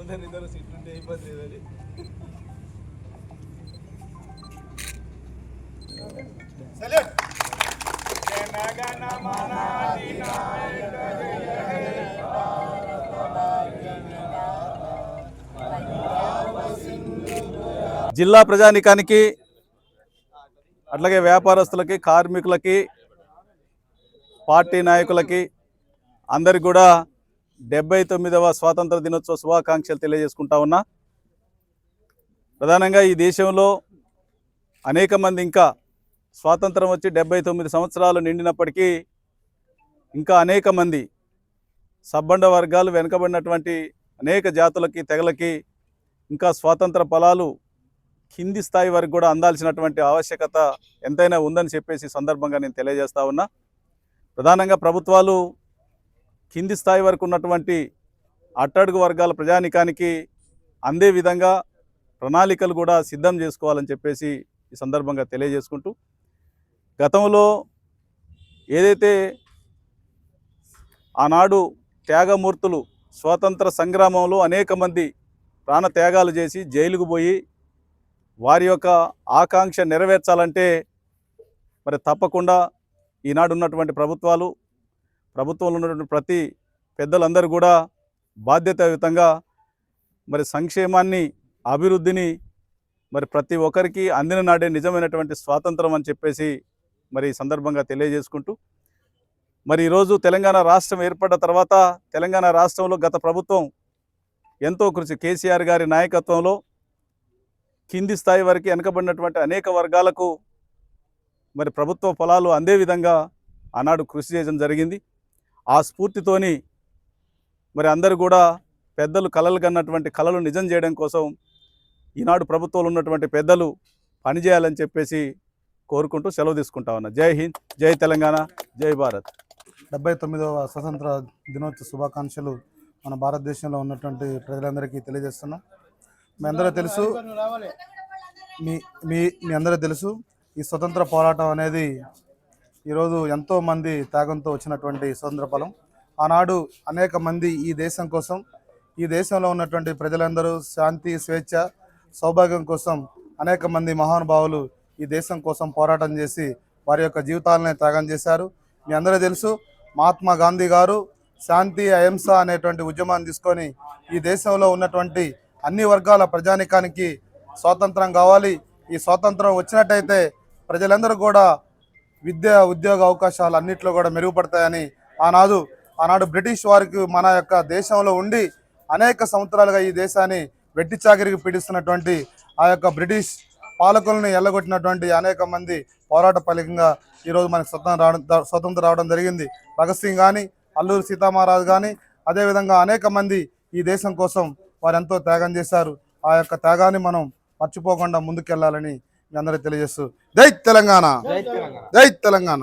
ముందర ఇద్దరు సీట్లు ఉంటే ఇబ్బంది లేదని జిల్లా ప్రజానికానికి అట్లాగే వ్యాపారస్తులకి కార్మికులకి పార్టీ నాయకులకి అందరికి కూడా డెబ్బై తొమ్మిదవ స్వాతంత్ర దినోత్సవ శుభాకాంక్షలు తెలియజేసుకుంటా ఉన్నా. ప్రధానంగా ఈ దేశంలో అనేక మంది ఇంకా స్వాతంత్రం వచ్చి డెబ్బై తొమ్మిది సంవత్సరాలు నిండినప్పటికీ ఇంకా అనేక మంది సబ్బండ వర్గాలు వెనుకబడినటువంటి అనేక జాతులకి తెగలకి ఇంకా స్వాతంత్ర ఫలాలు కింది స్థాయి వరకు కూడా అందాల్సినటువంటి ఆవశ్యకత ఎంతైనా ఉందని చెప్పేసి సందర్భంగా నేను తెలియజేస్తా ఉన్నా. ప్రధానంగా ప్రభుత్వాలు కింది స్థాయి వరకు ఉన్నటువంటి అట్టడుగు వర్గాల ప్రజానికానికి అందే విధంగా ప్రణాళికలు కూడా సిద్ధం చేసుకోవాలని చెప్పేసి ఈ సందర్భంగా తెలియజేసుకుంటూ గతంలో ఏదైతే ఆనాడు త్యాగమూర్తులు స్వాతంత్ర సంగ్రామంలో అనేక మంది ప్రాణ త్యాగాలు చేసి జైలుకు పోయి వారి యొక్క ఆకాంక్ష నెరవేర్చాలంటే మరి తప్పకుండా ఈనాడు ఉన్నటువంటి ప్రభుత్వాలు ప్రభుత్వంలో ఉన్నటువంటి ప్రతి పెద్దలందరూ కూడా బాధ్యతాయుతంగా మరి సంక్షేమాన్ని అభివృద్ధిని మరి ప్రతి ఒక్కరికి అందిన నాడే నిజమైనటువంటి స్వాతంత్రం అని చెప్పేసి మరి ఈ సందర్భంగా తెలియజేసుకుంటూ మరి ఈరోజు తెలంగాణ రాష్ట్రం ఏర్పడ్డ తర్వాత తెలంగాణ రాష్ట్రంలో గత ప్రభుత్వం ఎంతో కృషి కేసీఆర్ గారి నాయకత్వంలో కింది స్థాయి వరకు వెనకబడినటువంటి అనేక వర్గాలకు మరి ప్రభుత్వ ఫలాలు అందే విధంగా ఆనాడు కృషి చేయడం జరిగింది. ఆ స్ఫూర్తితోని మరి అందరూ కూడా పెద్దలు కలలు కన్నటువంటి కళలు నిజం చేయడం కోసం ఈనాడు ప్రభుత్వంలో ఉన్నటువంటి పెద్దలు పనిచేయాలని చెప్పేసి కోరుకుంటూ సెలవు తీసుకుంటా ఉన్నా. జై హింద్ జై తెలంగాణ జై భారత్. డెబ్బై తొమ్మిదవ స్వతంత్ర దినోత్సవ శుభాకాంక్షలు మన భారతదేశంలో ఉన్నటువంటి ప్రజలందరికీ తెలియజేస్తున్నాం. మీ అందరూ తెలుసు మీ మీ మీ అందరూ తెలుసు ఈ స్వతంత్ర పోరాటం అనేది ఈరోజు ఎంతో మంది త్యాగంతో వచ్చినటువంటి స్వతంత్ర ఫలం ఆనాడు అనేక మంది ఈ దేశం కోసం ఈ దేశంలో ఉన్నటువంటి ప్రజలందరూ శాంతి స్వేచ్ఛ సౌభాగ్యం కోసం అనేక మంది మహానుభావులు ఈ దేశం కోసం పోరాటం చేసి వారి యొక్క జీవితాలనే త్యాగం చేశారు. మీ అందరూ తెలుసు మహాత్మా గాంధీ గారు శాంతి అహింస అనేటువంటి ఉద్యమాన్ని తీసుకొని ఈ దేశంలో ఉన్నటువంటి అన్ని వర్గాల ప్రజానికానికి స్వాతంత్రం కావాలి. ఈ స్వాతంత్రం వచ్చినట్టయితే ప్రజలందరూ కూడా విద్య ఉద్యోగ అవకాశాలు అన్నింటిలో కూడా మెరుగుపడతాయని ఆనాడు ఆనాడు బ్రిటిష్ వారికి మన యొక్క దేశంలో ఉండి అనేక సంవత్సరాలుగా ఈ దేశాన్ని వెట్టి చాకిరికి పీడిస్తున్నటువంటి ఆ యొక్క బ్రిటిష్ పాలకులను ఎల్లగొట్టినటువంటి అనేక మంది పోరాట ఫలితంగా ఈరోజు మనకు స్వతంత్రం రావడం స్వతంత్రం రావడం జరిగింది. భగత్ సింగ్ కానీ అల్లూరి సీతామహారాజు కానీ అదేవిధంగా అనేక మంది ఈ దేశం కోసం వారు ఎంతో త్యాగం చేశారు. ఆ యొక్క త్యాగాన్ని మనం మర్చిపోకుండా ముందుకెళ్ళాలని మీ అందరికీ తెలియజేస్తూ జై తెలంగాణ. జై తెలంగాణ.